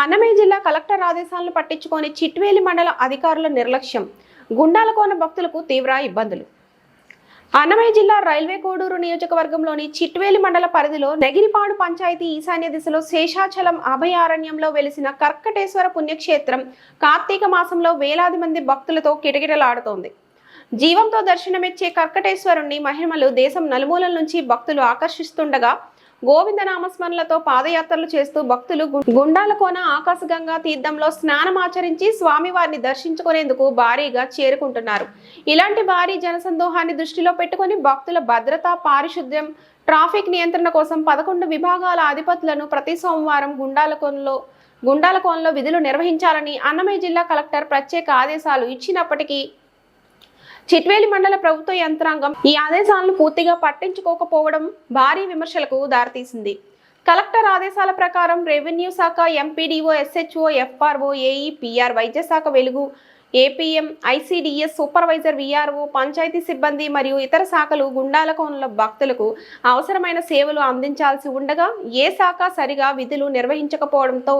అన్నమయ్య జిల్లా కలెక్టర్ ఆదేశాలను పట్టించుకొని చిట్వేలి మండల అధికారుల నిర్లక్ష్యం. గుండాలకోన భక్తులకు తీవ్ర ఇబ్బందులు. అన్నమయ్య జిల్లా రైల్వే కోడూరు నియోజకవర్గంలోని చిట్వేలి మండల పరిధిలో నెగిరిపాడు పంచాయతీ ఈశాన్య దిశలో శేషాచలం అభయారణ్యంలో వెలిసిన కర్కటేశ్వర పుణ్యక్షేత్రం కార్తీక మాసంలో వేలాది మంది భక్తులతో కిటకిటలాడుతోంది. జీవంతో దర్శనమిచ్చే కర్కటేశ్వరుణ్ణి మహిమలు దేశం నలుమూలల నుంచి భక్తులు ఆకర్షిస్తుండగా గోవింద నామస్మరణలతో పాదయాత్రలు చేస్తూ భక్తులు గుండాలకోన ఆకాశగంగా తీర్థంలో స్నానమాచరించి స్వామివారిని దర్శించుకునేందుకు భారీగా చేరుకుంటున్నారు. ఇలాంటి భారీ జనసందోహాన్ని దృష్టిలో పెట్టుకొని భక్తుల భద్రత పారిశుద్ధ్యం ట్రాఫిక్ నియంత్రణ కోసం పదకొండు విభాగాల అధిపతులను ప్రతి సోమవారం గుండాలకోనలో గుండాలకోనలో విధులు నిర్వహించాలని అన్నమయ్య జిల్లా కలెక్టర్ ప్రత్యేక ఆదేశాలు ఇచ్చినప్పటికీ చిట్వేలి మండల ప్రభుత్వ యంత్రాంగం ఈ ఆదేశాలను పూర్తిగా పట్టించుకోకపోవడం భారీ విమర్శలకు దారితీసింది. కలెక్టర్ ఆదేశాల ప్రకారం రెవెన్యూ శాఖ MPDO SHO FRO AE PR వైద్య శాఖ వెలుగు APM ICDS supervisor VRO panchayat సిబ్బంది మరియు ఇతర శాఖలు గుండాలకోనల భక్తులకు అవసరమైన సేవలు అందించాల్సి ఉండగా ఏ శాఖ సరిగా విధులు నిర్వహించకపోవడంతో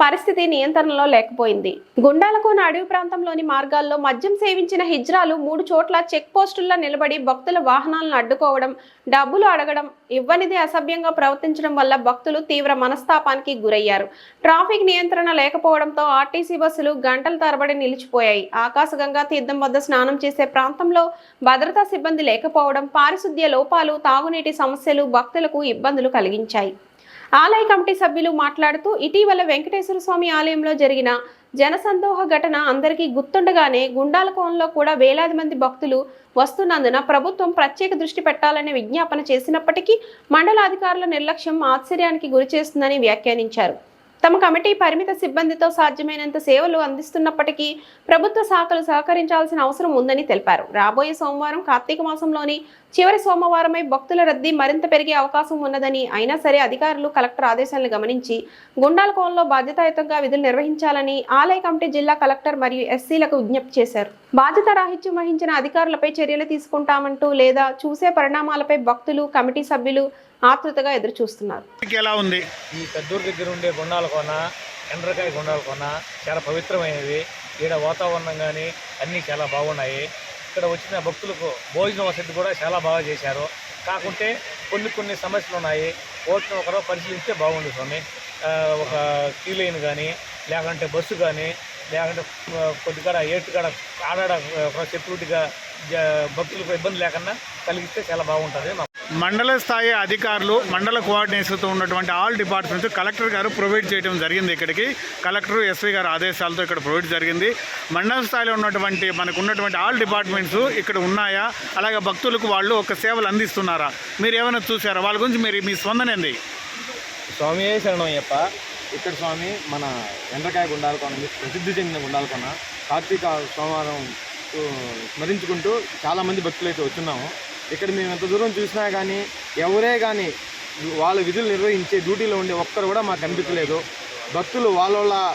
పరిస్థితి నియంత్రణలో లేకపోయింది. గుండాలకోన అడవి ప్రాంతంలోని మార్గాల్లో మద్యం సేవించిన హిజ్రాలు మూడు చోట్ల చెక్ పోస్టుల్లో నిలబడి భక్తుల వాహనాలను అడ్డుకోవడం డబ్బులు అడగడం ఇవ్వనిది అసభ్యంగా ప్రవర్తించడం వల్ల భక్తులు తీవ్ర మనస్తాపానికి గురయ్యారు. ట్రాఫిక్ నియంత్రణ లేకపోవడంతో ఆర్టీసీ బస్సులు గంటల తరబడి నిలిచిపోయాయి. ఆకాశగంగా తీర్థం వద్ద స్నానం చేసే ప్రాంతంలో భద్రతా సిబ్బంది లేకపోవడం పారిశుద్ధ్య లోపాలు తాగునీటి సమస్యలు భక్తులకు ఇబ్బందులు కలిగించాయి. ఆలయ కమిటీ సభ్యులు మాట్లాడుతూ ఇటీవల వెంకటేశ్వర స్వామి ఆలయంలో జరిగిన జనసందోహ ఘటన అందరికీ గుర్తుండగానే గుండాలకోనలో కూడా వేలాది మంది భక్తులు వస్తున్నందున ప్రభుత్వం ప్రత్యేక దృష్టి పెట్టాలనే విజ్ఞాపన చేసినప్పటికీ మండలాధికారుల నిర్లక్ష్యం ఆశ్చర్యానికి గురిచేస్తుందని వ్యాఖ్యానించారు. తమ కమిటీ పరిమిత సిబ్బందితో సాధ్యమైనంత సేవలు అందిస్తున్నప్పటికీ ప్రభుత్వ శాఖలు సహకరించాల్సిన అవసరం ఉందని తెలిపారు. రాబోయే సోమవారం కార్తీక మాసంలోని చివరి సోమవారమై భక్తుల రద్దీ మరింత పెరిగే అవకాశం ఉన్నదని అయినా సరే అధికారులు కలెక్టర్ ఆదేశాలను గమనించి గుండాలకోంలో బాధ్యతాయుతంగా విధులు నిర్వహించాలని ఆలయ కమిటీ జిల్లా కలెక్టర్ మరియు ఎస్సీలకు విజ్ఞప్తి చేశారు. బాధ్యత రాహిత్యం వహించిన అధికారులపై చర్యలు తీసుకుంటామంటూ లేదా చూసే పరిణామాలపై భక్తులు కమిటీ సభ్యులు ఆతృతగా ఎదురు చూస్తున్నారు. ఎలా ఉంది? ఈ పెద్దూరు దగ్గర ఉండే గుండాల కొన ఎండ్రకాయ గుండాల కొన చాలా పవిత్రమైనవి. ఈడ వాతావరణం కానీ అన్నీ చాలా బాగున్నాయి. ఇక్కడ వచ్చిన భక్తులకు భోజన వసతి కూడా చాలా బాగా చేశారు. కాకుంటే కొన్ని కొన్ని సమస్యలు ఉన్నాయి. ఓట్ని ఒకరో పరిశీలిస్తే బాగుంది స్వామి. ఆ, ఒక క్యూ లైన్ కానీ లేకుంటే బస్సు కానీ లేకుంటే కొద్దిగా ఏటుకాడ ఆడాడ సెక్యూరిటీగా జ- భక్తులకు ఇబ్బంది లేకుండా కలిగిస్తే చాలా బాగుంటుంది. మండల స్థాయి అధికారులు మండల కోఆర్డినేషన్తో ఉన్నటువంటి ఆల్ డిపార్ట్మెంట్స్ కలెక్టర్ గారు ప్రొవైడ్ చేయడం జరిగింది ఇక్కడికి. కలెక్టర్ ఎస్వి గారు ఆదేశాలతో ఇక్కడ ప్రొవైడ్ జరిగింది. మండల స్థాయిలో ఉన్నటువంటి మనకు ఉన్నటువంటి ఆల్ డిపార్ట్మెంట్స్ ఇక్కడ ఉన్నాయా? అలాగే భక్తులకు వాళ్ళు ఒక సేవలు అందిస్తున్నారా? మీరు ఏమైనా చూసారా వాళ్ళ గురించి మీరు మీ స్పందన ఏంది? స్వామి శరణయ్యప్ప ఇక్కడ స్వామి మన ఎండ్రకాయ గుండాలకొన ప్రసిద్ధి చెందిన గుండాలకొన కార్తీక సోమవారం స్మరించుకుంటూ చాలామంది భక్తులు అయితే వస్తున్నాము ఇక్కడ మేము ఎంత దూరం చూసినా కానీ ఎవరే కానీ వాళ్ళ విధులు నిర్వహించే డ్యూటీలో ఉండే ఒక్కరు కూడా మాకు కనిపించలేదు. భక్తులు వాళ్ళ వాళ్ళ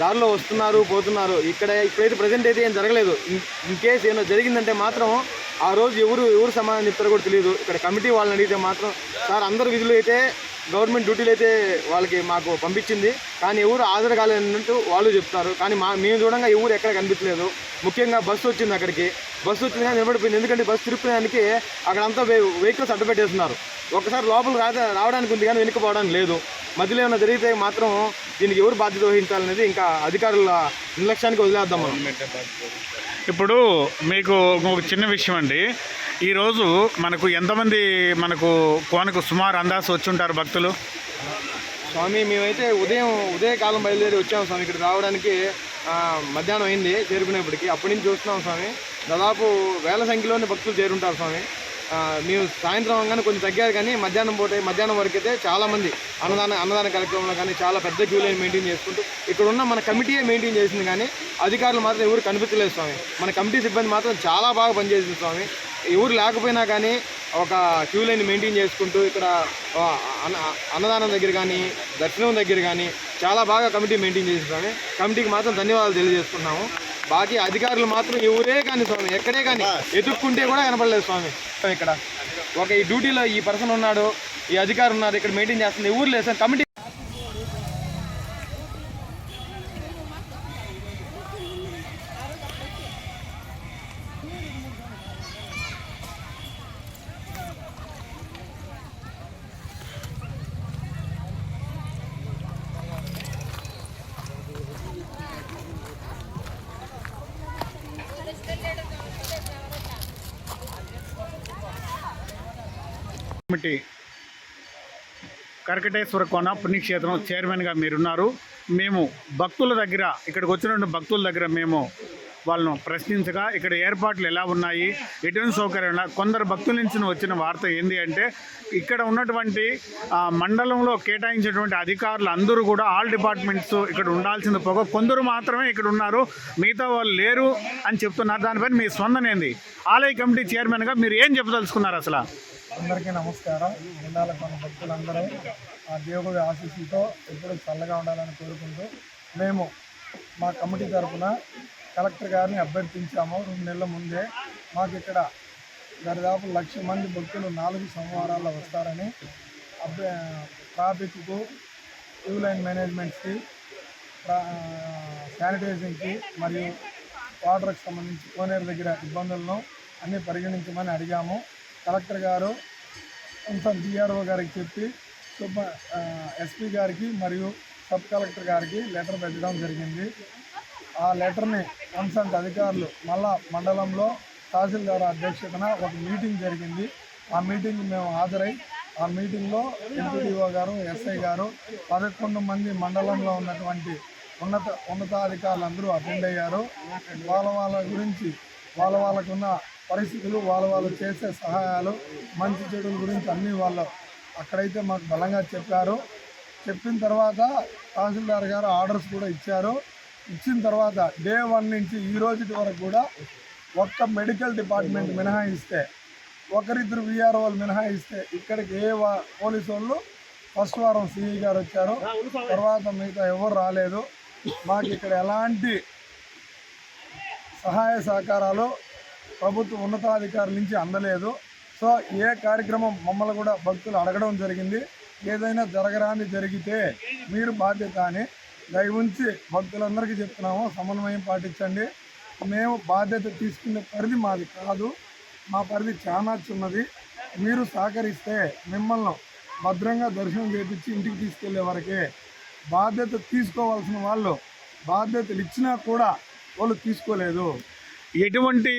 దారిలో వస్తున్నారు పోతున్నారు. ఇక్కడ ఇప్పుడైతే ప్రజెంట్ అయితే ఏం జరగలేదు. ఇన్- కేసు ఏమైనా జరిగిందంటే మాత్రం ఆ రోజు ఎవరు ఎవరు సమాధానం చెప్తారో కూడా తెలియదు. ఇక్కడ కమిటీ వాళ్ళని అడిగితే మాత్రం సార్ అందరు విధులు అయితే గవర్నమెంట్ డ్యూటీలు అయితే వాళ్ళకి మాకు పంపించింది. కానీ ఎవరు హాజరు కాలేదన్నట్టు వాళ్ళు చెప్తారు. కానీ మా మేము చూడంగా ఎవరు ఎక్కడ కనిపించలేదు. ముఖ్యంగా బస్సు వచ్చింది అక్కడికి. బస్సు వచ్చింది కానీ నిలబడిపోయింది. ఎందుకంటే బస్సు తిరుపుదానికి అక్కడంతా వెహికల్స్ అడ్డుపెట్టేస్తున్నారు ఒకసారి లోపల రావడానికి ఉంది కానీ వెనుకపోవడానికి లేదు. మధ్యలో ఏమైనా జరిగితే మాత్రం దీనికి ఎవరు బాధ్యత వహించాలనేది ఇంకా అధికారుల నిర్లక్ష్యానికి వదిలేద్దాం మనం. ఇప్పుడు మీకు ఒక చిన్న విషయం అండి. ఈరోజు మనకు ఎంతమంది మనకు కోనకు సుమారు అందాసు వచ్చి ఉంటారు భక్తులు? స్వామి మేమైతే ఉదయం ఉదయకాలం బయలుదేరి వచ్చాము స్వామి. ఇక్కడ రావడానికి మధ్యాహ్నం అయింది చేరుకునేప్పటికి. అప్పటి నుంచి చూస్తున్నాం స్వామి. దాదాపు వేల సంఖ్యలోనే భక్తులు చేరుంటారు స్వామి. మేము సాయంత్రం అవగానే కొంచెం తగ్గారు కానీ మధ్యాహ్నం పూట మధ్యాహ్నం వరకు అయితే చాలామంది అన్నదాన అన్నదాన కార్యక్రమంలో కానీ చాలా పెద్ద క్యూ లైన్ మెయింటైన్ చేసుకుంటూ ఇక్కడ ఉన్న మన కమిటీయే మెయింటైన్ చేసింది కానీ అధికారులు మాత్రం ఎవరు కనిపించలేదు స్వామి. మన కమిటీ సిబ్బంది మాత్రం చాలా బాగా పనిచేసింది స్వామి. ఎవరు లేకపోయినా కానీ ఒక క్యూ లైన్ మెయింటైన్ చేసుకుంటూ ఇక్కడ అన్న అన్నదానం దగ్గర కానీ దర్శనం దగ్గర కానీ చాలా బాగా కమిటీ మెయింటైన్ చేసి స్వామి. కమిటీకి మాత్రం ధన్యవాదాలు తెలియజేస్తున్నాము బాకీ అధికారులు మాత్రం ఎవరే కానీ స్వామి ఎక్కడే కానీ ఎదుక్కుంటే కూడా కనపడలేదు స్వామి. ఇక్కడ. ఒక ఈ డ్యూటీలో ఈ పర్సన్ ఉన్నాడు ఈ అధికారు ఉన్నారు ఇక్కడ మెయింటైన్ చేస్తుంది ఎవరు లేదు sir committee committee Karakateswara Kona పుణ్యక్షేత్రం చైర్మన్గా మీరున్నారు. మేము భక్తుల దగ్గర ఇక్కడికి వచ్చిన భక్తుల దగ్గర మేము వాళ్ళను ప్రశ్నించగా ఇక్కడ ఏర్పాట్లు ఎలా ఉన్నాయి ఎటువంటి సౌకర్యం కొందరు భక్తుల నుంచి వచ్చిన వార్త ఏంది అంటే ఇక్కడ ఉన్నటువంటి మండలంలో కేటాయించినటువంటి అధికారులు అందరూ కూడా ఆల్ డిపార్ట్మెంట్స్ ఇక్కడ ఉండాల్సింది పోగా కొందరు మాత్రమే ఇక్కడ ఉన్నారు మిగతా వాళ్ళు లేరు అని చెప్తున్నారు. దానిపైన మీ స్పందన ఏంది? ఆలయ కమిటీ చైర్మన్గా మీరు ఏం చెప్పదలుచుకున్నారు అసలు? అందరికీ నమస్కారం. ఉండాల కొన్ని భక్తులందరూ ఆ దేవుడి ఆశీస్సులతో ఎప్పుడు చల్లగా ఉండాలని కోరుకుంటూ మేము మా కమిటీ తరఫున కలెక్టర్ గారిని అభ్యర్థించాము. రెండు నెలల ముందే మాకు ఇక్కడ దరిదాపు లక్ష మంది భక్తులు నాలుగు సోమవారాల్లో వస్తారని అభ్య ట్రాఫిక్కు క్యూ లైన్ మేనేజ్మెంట్స్కి శానిటైజింగ్కి మరియు వాటర్కి సంబంధించి కోనేరు దగ్గర ఇబ్బందులను అన్నీ పరిగణించమని అడిగాము. కలెక్టర్ గారు కొంచెం డిఆర్ఓ గారికి చెప్పి సూపర్ ఎస్పీ గారికి మరియు సబ్ కలెక్టర్ గారికి లెటర్ పెట్టడం జరిగింది. ఆ లెటర్ని కన్సల్ట్ అధికారులు మళ్ళా మండలంలో తహసీల్దార్ అధ్యక్షతన ఒక మీటింగ్ జరిగింది. ఆ మీటింగ్ మేము హాజరై ఆ మీటింగ్లో ఎంపీడీఓ గారు ఎస్ఐ గారు పదకొండు మంది మండలంలో ఉన్నటువంటి ఉన్నత ఉన్నతాధికారులు అందరూ అటెండ్ అయ్యారు. వాళ్ళ వాళ్ళ గురించి వాళ్ళ వాళ్ళకున్న పరిస్థితులు వాళ్ళు వాళ్ళు చేసే సహాయాలు మంచి చెడుల గురించి అన్నీ వాళ్ళు అక్కడైతే మాకు బలంగా చెప్పారు. చెప్పిన తర్వాత తహసీల్దార్ గారు ఆర్డర్స్ కూడా ఇచ్చారు. ఇచ్చిన తర్వాత డే వన్ నుంచి ఈ రోజు వరకు కూడా ఒక్క మెడికల్ డిపార్ట్మెంట్ మినహాయిస్తే ఒకరిద్దరు విఆర్ఓలు మినహాయిస్తే ఇక్కడికి ఏ వా పోలీసు వాళ్ళు ఫస్ట్ వారం సిఈ గారు వచ్చారు. తర్వాత మిగతా ఎవరు రాలేదు. మాకు ఇక్కడ ఎలాంటి సహాయ సహకారాలు ప్రభుత్వ ఉన్నతాధికారుల నుంచి అందలేదు. సో ఏ కార్యక్రమం మమ్మల్ని కూడా భక్తులు అడగడం జరిగింది. ఏదైనా జరగరాని జరిగితే మీరు బాధ్యత అని దయవుంచి భక్తులందరికీ చెప్తున్నాము. సమన్వయం పాటించండి. మేము బాధ్యత తీసుకునే పరిధి మాది కాదు. మా పరిధి చాలా చిన్నది. మీరు సహకరిస్తే మిమ్మల్ని భద్రంగా దర్శనం చేపించి ఇంటికి తీసుకెళ్ళే వరకే బాధ్యత తీసుకోవాల్సిన వాళ్ళు బాధ్యతలు ఇచ్చినా కూడా వాళ్ళు తీసుకోలేదు. ఎటువంటి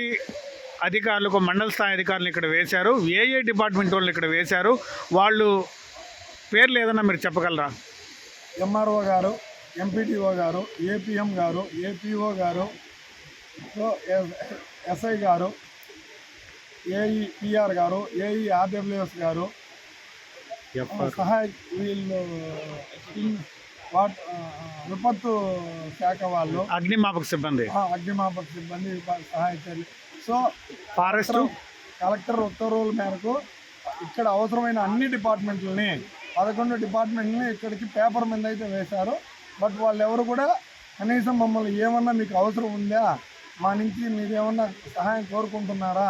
అధికారులకు మండల స్థాయి అధికారులు ఇక్కడ వేశారు. ఏ ఏ డిపార్ట్మెంట్ వాళ్ళు ఇక్కడ వేశారు. వాళ్ళు పేర్లు ఏదన్నా మీరు చెప్పగలరా? ఎంఆర్ఓ గారు ఎంపీటీఓ గారు ఏపీఎం గారు ఏపీఓ గారు సో ఎస్- ఎస్ఐ గారు ఏఈ పిఆర్ గారు ఏఈ ఆర్డబ్ల్యూఎస్ గారు సహాయ వీళ్ళు ఇన్- వాట్ ఆ, విపత్తు శాఖ వాళ్ళు అగ్నిమాపక సిబ్బంది. ఆ, అగ్నిమాపక సిబ్బంది సహాయ చర్యలు సో ఫారెస్ట్. కలెక్టర్ ఉత్తర్వుల మేరకు ఇక్కడ అవసరమైన అన్ని డిపార్ట్మెంట్లని పదకొండు డిపార్ట్మెంట్ని ఇక్కడికి పేపర్ మీద అయితే వేశారు. బట్ వాళ్ళు ఎవరు కూడా కనీసం మమ్మల్ని ఏమన్నా మీకు అవసరం ఉందా? మా నుంచి మీరు ఏమన్నా సహాయం కోరుకుంటున్నారా?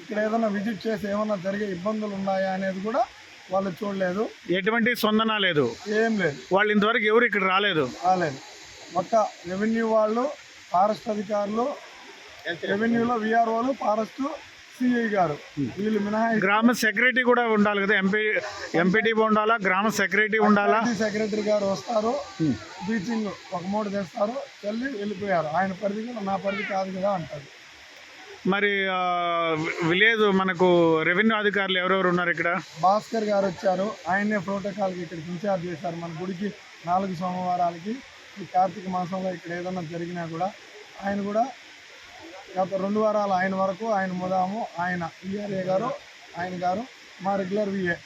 ఇక్కడ ఏదైనా విజిట్ చేసి ఏమన్నా జరిగే ఇబ్బందులు ఉన్నాయా అనేది కూడా వాళ్ళు చూడలేదు. ఎటువంటి స్పందన లేదు. ఏం లేదు. వాళ్ళు ఇంతవరకు ఎవరు ఇక్కడ రాలేదు. రాలేదు. ఒక్క రెవెన్యూ వాళ్ళు ఫారెస్ట్ అధికారులు రెవెన్యూలో విఆర్ఓలు ఫారెస్ట్ సిఐ గారు. వీళ్ళు మినహాయి గ్రామ సెక్రటరీ కూడా ఉండాలి కదా? ఎంపీ ఎంపీటీ ఉండాలా? గ్రామ సెక్రటరీ ఉండాలా? సెక్రటరీ గారు వస్తారు. బీచింగ్ ఒక మూడు తెస్తారు. వెళ్ళి వెళ్ళిపోయారు. ఆయన పరిధి కూడా నా పరిధి కాదు కదా అంటారు. మరి విలేజ్ మనకు రెవెన్యూ అధికారులు ఎవరెవరు ఉన్నారు ఇక్కడ? భాస్కర్ గారు వచ్చారు. ఆయనే ప్రోటోకాల్కి ఇక్కడికి ఇన్ఛార్జ్ చేశారు. మన గుడికి నాలుగు సోమవారాలకి ఈ కార్తీక మాసంలో ఇక్కడ ఏదైనా జరిగినా కూడా ఆయన కూడా గత రెండు వారాలు ఆయన వరకు ఆయన ముదాము ఆయన ఈఆర్ఏ గారు ఆయన గారు మా regular VA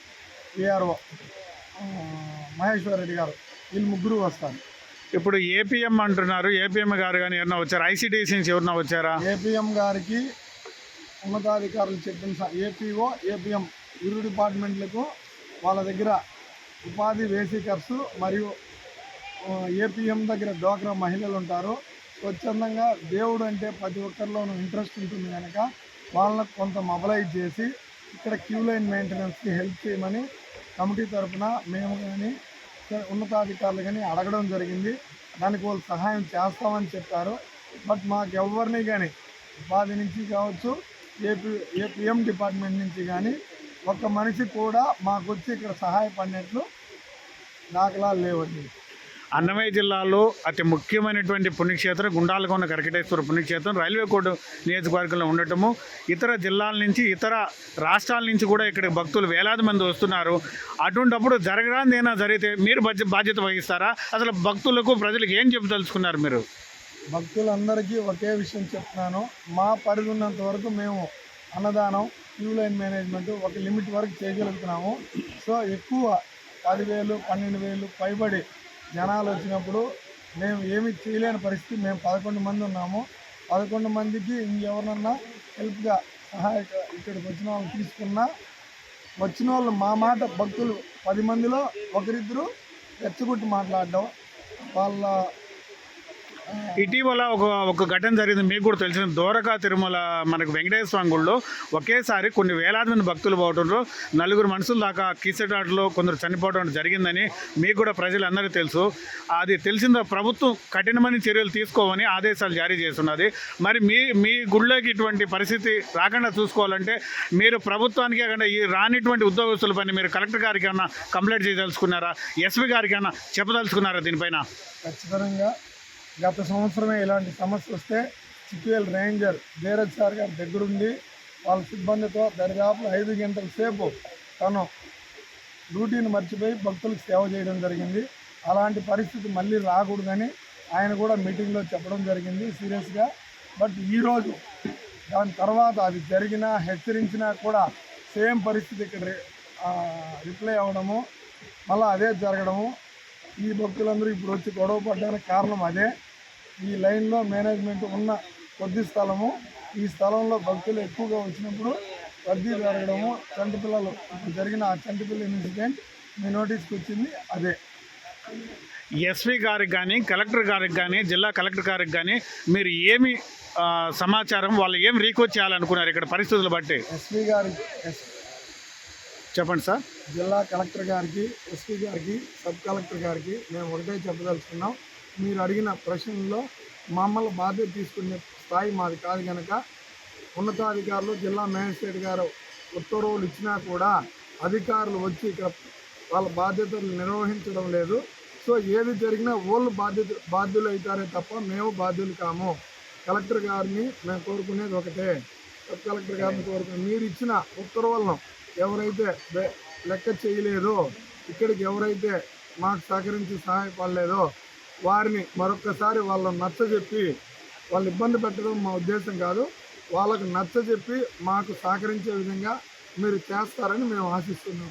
VRO Maheshwar Reddy గారు. వీళ్ళు ముగ్గురు వస్తారు. ఇప్పుడు ఏపీఎం అంటున్నారు. ఏపీఎం గారు కానీ ఎవరన్నా వచ్చారా? ఐసీడీసీ నుంచి ఎవరన్నా వచ్చారా? ఏపీఎం గారికి ఉన్నతాధికారులు చెప్పిన ఏపీఓ ఏపీఎం ఇరు డిపార్ట్మెంట్లకు వాళ్ళ దగ్గర ఉపాధి వేసీకర్స్ మరియు ఏపీఎం దగ్గర డోక్రా మహిళలు ఉంటారు. స్వచ్ఛందంగా దేవుడు అంటే ప్రతి ఒక్కరిలోనూ ఇంట్రెస్ట్ ఉంటుంది కనుక వాళ్ళకు కొంత మొబలైజ్ చేసి ఇక్కడ క్యూ లైన్ మెయింటెనెన్స్కి హెల్ప్ చేయమని కమిటీ తరఫున మేము కానీ ఉన్నతాధికారులు కానీ అడగడం జరిగింది. దానికి వాళ్ళు సహాయం చేస్తామని చెప్పారు. బట్ మాకు ఎవరిని కానీ ఉపాధి నుంచి కావచ్చు ఏపీ ఏపీఎం డిపార్ట్మెంట్ నుంచి కానీ ఒక్క మనిషి కూడా మాకు వచ్చి ఇక్కడ సహాయపడినట్లు దాఖలాలు లేవండి. అన్నమయ్య జిల్లాలో అతి ముఖ్యమైనటువంటి పుణ్యక్షేత్రం గుండాలకొండ కరకటేశ్వర పుణ్యక్షేత్రం. రైల్వే కోడ్ నియోజకవర్గంలో ఉండటము. ఇతర జిల్లాల నుంచి ఇతర రాష్ట్రాల నుంచి కూడా ఇక్కడ భక్తులు వేలాది మంది వస్తున్నారు. అటువంటప్పుడు జరగరాంది ఏమైనా జరిగితే మీరు బాధ్య బాధ్యత వహిస్తారా? అసలు భక్తులకు ప్రజలకు ఏం చెప్పదలుచుకున్నారు మీరు? భక్తులందరికీ ఒకే విషయం చెప్తున్నాను. మా పరిధి ఉన్నంత వరకు మేము అన్నదానం క్యూ లైన్ మేనేజ్మెంట్ ఒక లిమిట్ వరకు చేయగలుగుతున్నాము. సో ఎక్కువ పదివేలు పన్నెండు వేలు పైబడి జనాలు వచ్చినప్పుడు మేము ఏమి చేయలేని పరిస్థితి మేము పదకొండు మంది ఉన్నాము. పదకొండు మందికి ఇంకెవరినన్నా హెల్ప్గా సహాయక ఇక్కడికి వచ్చిన వాళ్ళు తీసుకున్నా వచ్చిన వాళ్ళు మా మాట భక్తులు పది మందిలో ఒకరిద్దరు రెచ్చగొట్టి మాట్లాడడం వాళ్ళ ఇటీవల ఒక ఒక ఘటన జరిగింది. మీకు కూడా తెలిసిన దోరకా తిరుమల మనకు వెంకటేశ్వర స్వామి గుడిలో ఒకేసారి కొన్ని వేలాది మంది భక్తులు పోవడంలో నలుగురు మనుషుల దాకా కీసెటాటలో కొందరు చనిపోవడం జరిగిందని మీకు కూడా ప్రజలందరికీ తెలుసు. అది తెలిసిన ప్రభుత్వం కఠినమైన చర్యలు తీసుకోవని ఆదేశాలు జారీ చేస్తున్నది. మరి మీ మీ గుళ్ళోకి ఇటువంటి పరిస్థితి రాకుండా చూసుకోవాలంటే మీరు ప్రభుత్వానికి కాకుండా ఈ రానిటువంటి ఉద్యోగస్తుల పని మీరు కలెక్టర్ గారికి అన్నా కంప్లైంట్ చేయదలుచుకున్నారా? ఎస్పీ గారికి అన్నా చెప్పదలుచుకున్నారా దీనిపైన? ఖచ్చితంగా గత సంవత్సరమే ఇలాంటి సమస్య వస్తే చిక్వేల్ రేంజర్ ధీరజ్ సార్ గారి దగ్గరుండి వాళ్ళ సిబ్బందితో దరిదాపు ఐదు గంటల సేపు తను డ్యూటీని మర్చిపోయి భక్తులకు సేవ చేయడం జరిగింది. అలాంటి పరిస్థితి మళ్ళీ రాకూడదని ఆయన కూడా మీటింగ్లో చెప్పడం జరిగింది సీరియస్గా. బట్ ఈరోజు దాని తర్వాత అది జరిగినా హెచ్చరించినా కూడా సేమ్ పరిస్థితి ఇక్కడ రి- రిప్లై అవ్వడము మళ్ళీ అదే జరగడము. ఈ భక్తులందరూ ఇప్పుడు వచ్చి గొడవ పడ్డానికి కారణం అదే. ఈ లైన్లో మేనేజ్మెంట్ ఉన్న కొద్ది స్థలము ఈ స్థలంలో భక్తులు ఎక్కువగా వచ్చినప్పుడు రద్దీ జరగడము చంటి పిల్లలు జరిగిన ఆ చంటి ఇన్సిడెంట్ మీ నోటీస్కి వచ్చింది అదే. ఎస్పీ గారికి కానీ కలెక్టర్ గారికి కానీ జిల్లా కలెక్టర్ గారికి కానీ మీరు ఏమి సమాచారం వాళ్ళు ఏం రీకోచ్ చేయాలనుకున్నారు ఇక్కడ పరిస్థితులు బట్టి? ఎస్పీ గారి ఎస్ చెప్పండి సార్. జిల్లా కలెక్టర్ గారికి ఎస్పీ గారికి సబ్ కలెక్టర్ గారికి మేము ఒకటే చెప్పదలుచుకున్నాం. మీరు అడిగిన ప్రశ్నల్లో మమ్మల్ని బాధ్యత తీసుకునే స్థాయి మాది కాదు కనుక ఉన్నతాధికారులు జిల్లా మేజిస్ట్రేట్ గారు ఉత్తర్వులు ఇచ్చినా కూడా అధికారులు వచ్చి ఇక్కడ వాళ్ళ బాధ్యతలు నిర్వహించడం లేదు. సో ఏది జరిగినా వాళ్ళు బాధ్యత బాధ్యులు అవుతారే తప్ప మేము బాధ్యులు కాము. కలెక్టర్ గారిని మేము కోరుకునేది ఒకటే. సబ్ కలెక్టర్ గారిని కోరుకునే మీరు ఇచ్చిన ఉత్తర్వులను ఎవరైతే లెక్క చేయలేదో ఇక్కడికి ఎవరైతే మాకు సహకరించి సహాయపడలేదో వారిని మరొక్కసారి వాళ్ళని నచ్చజెప్పి వాళ్ళు ఇబ్బంది పెట్టడం మా ఉద్దేశం కాదు. వాళ్ళకు నచ్చజెప్పి మాకు సహకరించే విధంగా మీరు చేస్తారని మేము ఆశిస్తున్నాం.